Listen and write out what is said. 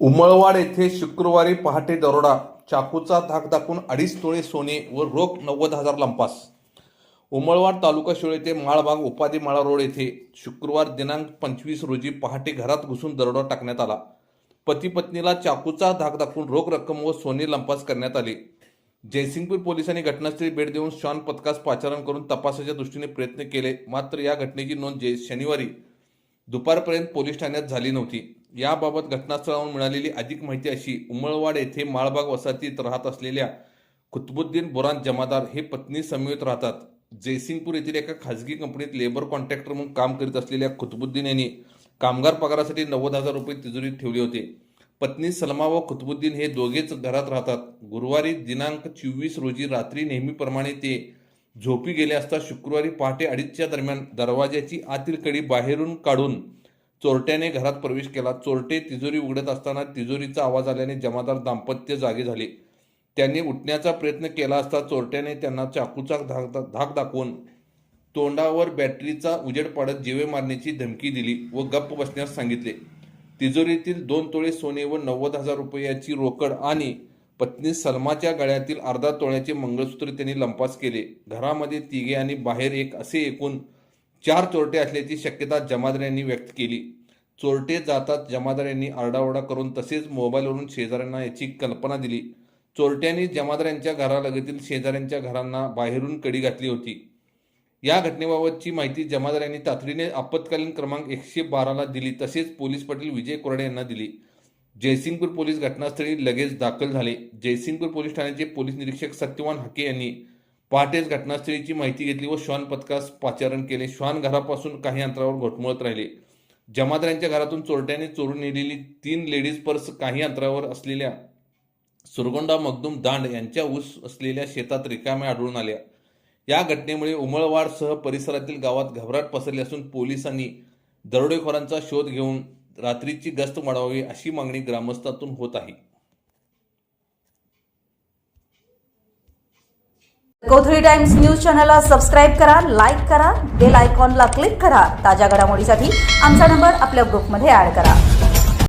उमळवाड येथे शुक्रवारी पहाटे दरोडा चाकूचा धाक दाखवून अडीच तोळे सोने व रोख नव्वद हजार लंपास. उमळवाड तालुका शिळ येथे माळबाग उपाधी माळा रोड येथे शुक्रवार दिनांक पंचवीस रोजी पहाटे घरात घुसून दरोडा टाकण्यात आला. पती पत्नीला चाकूचा धाक दाखवून रोख रक्कम व सोने लंपास करण्यात आले. जयसिंगपूर पोलिसांनी घटनास्थळी भेट देऊन श्वान पथकास पाचारण करून तपासाच्या दृष्टीने प्रयत्न केले. मात्र या घटनेची नोंद जे शनिवारी दुपारपर्यंत पोलीस ठाण्यात झाली नव्हती. याबाबत घटनास्थळावरून मिळालेली अधिक माहिती अशी उमळवाड येथे माळबाग वसाहतीत राहत असलेल्या कुतबुद्दीन बुरान जमादार हे पत्नी समवेत राहतात. जयसिंगपूर येथील एका खाजगी कंपनीत लेबर कॉन्ट्रॅक्टर म्हणून काम करीत असलेल्या कुतबुद्दीन यांनी कामगार पगारासाठी नव्वद हजार रुपये तिजोरीत ठेवले होते. पत्नी सलमा व कुतुबुद्दीन हे दोघेच घरात राहतात. गुरुवारी दिनांक चोवीस रोजी रात्री नेहमीप्रमाणे ते झोपी गेले असता शुक्रवारी पहाटे अडीचच्या दरम्यान दरवाजाची आतील कडी बाहेरून काढून चोरट्याने घरात प्रवेश केला. चोरटे तिजोरी उघडत असताना तिजोरीचा आवाज आल्याने जमादार दाम्पत्य जागे झाले. त्यांनी उठण्याचा प्रयत्न केला असता चोरट्याने त्यांना चाकूचा धाक धाक दाखवून तोंडावर बॅटरीचा उजेड पाडत जीवे मारण्याची धमकी दिली व गप्प बसण्यास सांगितले. तिजोरीतील दोन तोळे सोने व नव्वद हजार रुपयाची रोकड आणि पत्नी सलमाच्या गळ्यातील अर्धा तोळ्याचे मंगळसूत्र त्यांनी लंपास केले. घरामध्ये तिघे आणि बाहेर एक असे एकूण चार चोरटे असल्याची शक्यता जमादार यांनी व्यक्त केली. चोरटे जातात जमादार यांनी आरडाओरडा करून तसेच मोबाईलवरून शेजाऱ्यांना याची कल्पना दिली. चोरट्यांनी जमादार यांच्या घरालगतील शेजाऱ्यांच्या घरांना बाहेरून कडी घातली होती. या घटनेबाबतची माहिती जमादार यांनी तातडीने आपत्कालीन क्रमांक एकशे बाराला दिली. तसेच पोलीस पाटील विजय कोरडे यांना दिली. जयसिंगपूर पोलीस घटनास्थळी लगेच दाखल झाले. जयसिंगपूर पोलीस ठाण्याचे पोलीस निरीक्षक सत्यवान हाके यांनी पहाटेच घटनास्थळीची माहिती घेतली व श्वान पथकास पाचारण केले. श्वान घरापासून काही अंतरावर घोटमळत राहिले. जमादारांच्या घरातून चोरट्याने चोरून नेलेली तीन लेडीज पर्स काही अंतरावर असलेल्या सुरगोंडा मगदूम दांड यांच्या ऊस असलेल्या शेतात रिकाम्या आढळून आल्या. या घटनेमुळे उमळवाडसह परिसरातील गावात घबराट पसरली असून पोलिसांनी दरोडेखोरांचा शोध घेऊन रात्रीची गस्त वाढवावी अशी मागणी ग्रामस्थातून होत आहे. कोथळी टाइम्स न्यूज चॅनलला सबस्क्राईब करा लाईक करा बेल आयकॉनला क्लिक करा. ताज्या घडामोडीसाठी आमचा नंबर आपल्या ग्रुपमध्ये ऍड करा.